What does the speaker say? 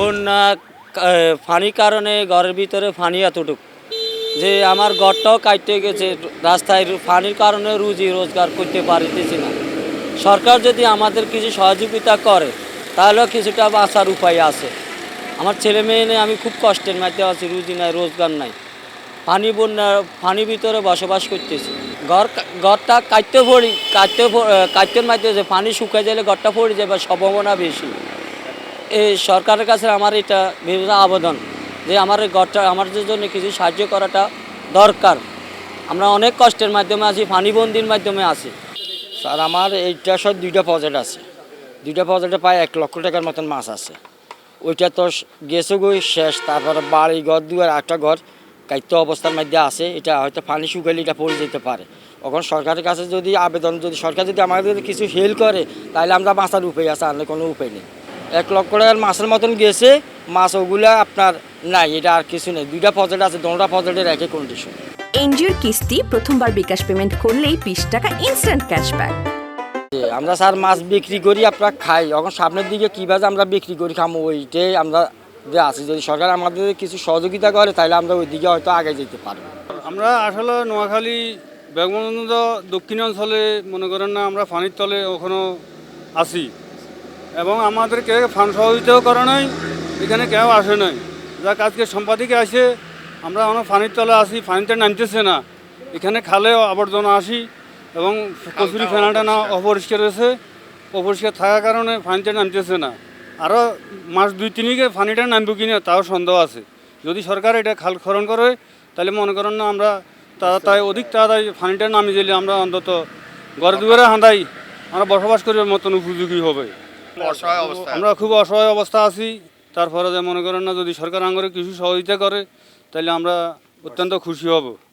বন্যা পানির কারণে ঘরের ভিতরে ফানি এতটুকু। যে আমার ঘরটাও কাটতে গেছে, রাস্তায় পানির কারণে রুজি রোজগার করতে পারিতেছি না। সরকার যদি আমাদের কিছু সহযোগিতা করে, তাহলেও কিছুটা বাঁচার উপায় আছে। আমার ছেলে মেয়ে নেই আমি খুব কষ্টের মধ্যে আছি, রুজি নাই, রোজগার নাই। পানি বন্যা পানির ভিতরে বসবাস করতেছি। ঘর ঘরটা কাটতে পড়ি কাটতে কাটতে যে পানি শুকায় গেলে ঘরটা পড়ে যাবে, সম্ভাবনা বেশি। এই সরকারের কাছে আমার এটা বিভিন্ন আবেদন যে আমার এই ঘরটা আমাদের জন্য কিছু সাহায্য করাটা দরকার। আমরা অনেক কষ্টের মাধ্যমে আছি পানিবন্দির মাধ্যমে আছি। স্যার, আমার এইটা সব দুইটা প্রজেক্ট আছে। দুইটা প্রজেক্টে প্রায় এক লক্ষ টাকার মতন মাছ আছে। ওইটা তো গেছে গই শেষ। তারপরে বাড়ি ঘর দুয়ার একটা ঘর কাইত্য অবস্থার মধ্যে আছে। এটা হয়তো পানি শুকাইলে এটা পড়ে যেতে পারে। এখন সরকারের কাছে যদি আবেদন, যদি সরকার যদি আমাদের কিছু হেল্প করে, তাহলে আমরা বাঁচার উপায় আছে, আর কোনো উপায় নেই। এক লক্ষ টাকার মাছের মতন গেছে মাছ ওগুলা আপনার নাই এটা আর কিছু নেই। দুইটা প্রজেক্ট আছে দুটা প্রজেক্টের একই কন্ডিশন এনজিওর কিস্তি প্রথমবার বিকাশ পেমেন্ট করলেই বিশ টাকা ইনস্ট্যান্ট ক্যাশব্যাক যে আমরা স্যার মাছ বিক্রি করি আপনার খাই। এখন সামনের দিকে কীভাবে আমরা বিক্রি করি খামো ওইটাই আমরা যে আছি। যদি সরকার আমাদের কিছু সহযোগিতা করে তাহলে আমরা ওই দিকে হয়তো আগে যেতে পারব। আমরা আসলে নোয়াখালী বেগমনন্দ দক্ষিণাঞ্চলে মনে করেন না আমরা ফানির তলে ওখানেও আছি। এবং আমাদেরকে ফান সহযোগিতাও করে নাই এখানে কেউ আসে নাই। যাক আজকে সম্পাদিকে আসে আমরা অনেক ফানির তলে আসি ফানিতে নামতেছে না। এখানে খালে আবর্জনা আসি এবং কচুরি ফেনাটা না অপরিষ্কার। হয়েছে। অপরিষ্কার থাকার কারণে ফানিতে নামতেছে না। আরও মাস দুই তিনিকে ফানিটা নামবে কিনা তাও সন্দেহ আছে। যদি সরকার এটা খাল খরণ করে তাহলে মনে করেন না আমরা তাড়াতাড়ি অধিক তাড়াতাড়ি ফানিটা নামিয়ে দিলে আমরা অন্তত ঘরে দুয়ারে হাঁদাই আমরা বসবাস করার মতন উপযোগী হবে। আমরা খুব অসহায় অবস্থা আছি। তারপরে যে মনে করেন না যদি সরকার আঙ্গরে কিছু সহযোগিতা করে তাহলে আমরা অত্যন্ত খুশি হব।